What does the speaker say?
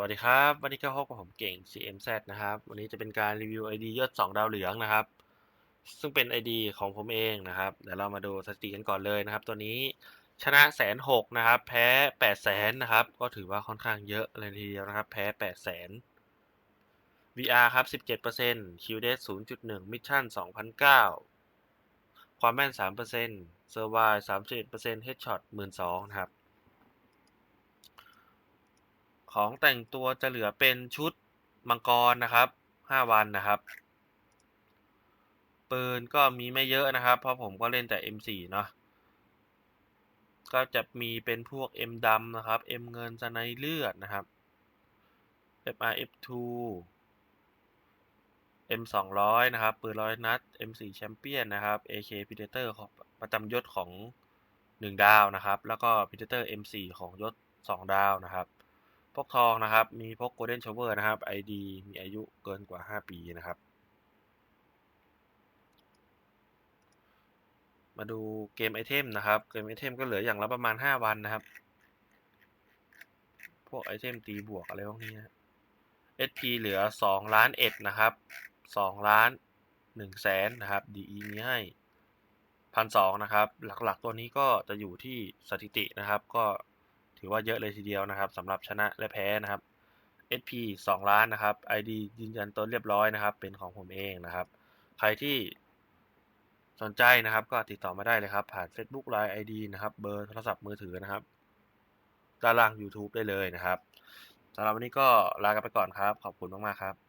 วัสดีครับ วันนี้ก็พบกับผมเก่ง CMZ นะครับ วันนี้จะเป็นการรีวิว ID ยอด 2 ดาวเหลืองนะครับ ซึ่งเป็น ID ของผมเองนะครับ เดี๋ยวเรามาดูสถิติกันก่อนเลยนะครับ ตัวนี้ชนะแสนหกนะครับ แพ้แปดแสนนะครับ ก็ถือว่าค่อนข้างเยอะเลยทีเดียวนะครับ แพ้แปดแสน VR ครับ 17% QDS 0.1 Mission 2,009 ความแม่น 3% Survive 31% Headshot 12,000นะครับ ของแต่งตัวจะเหลือเป็นชุดมังกรนะครับ5วันนะครับ ปืนก็มีไม่เยอะนะครับ เพราะผมก็เล่นแต่ M4 เนาะก็จะมีเป็นพวก M ดำนะครับ M เงินสไนเลือดนะครับ FRF2 M 200 นะครับ ปืนร้อยนัด M4 แชมเปี้ยนนะครับ AK Predator ของประจำยศของ 1 ดาวนะครับ แล้วก็ Predator M4 ของยศ 2 ดาวนะครับ พกทองนะครับ มีพก Golden Shower นะครับ ID มีอายุเกินกว่า 5 ปีนะครับ มาดูเกมไอเทมนะครับ เกมไอเทมก็เหลืออย่างละประมาณ 5 วันนะครับ พวกไอเทมตีบวกอะไรพวกนี้นะ SP เหลือ 2 ล้านเอ็ดนะครับ 2 ล้าน1แสนนะครับ DE มีให้พันสองนะครับ หลักๆตัวนี้ก็จะอยู่ที่สถิตินะครับ ก็ ถือว่าเยอะเลยทีเดียวนะครับสำหรับชนะและแพ้นะครับ SP 2 ล้านนะครับ ID ยืนยันตัวเรียบร้อยนะครับ เป็นของผมเองนะครับ ใครที่สนใจนะครับก็ติดต่อมาได้เลยครับ ผ่าน Facebook Line ID นะครับ เบอร์โทรศัพท์มือถือนะครับด้านล่าง YouTube ได้เลยนะครับสำหรับวันนี้ก็ลากันไปก่อนครับ ขอบคุณมาก ๆ ครับ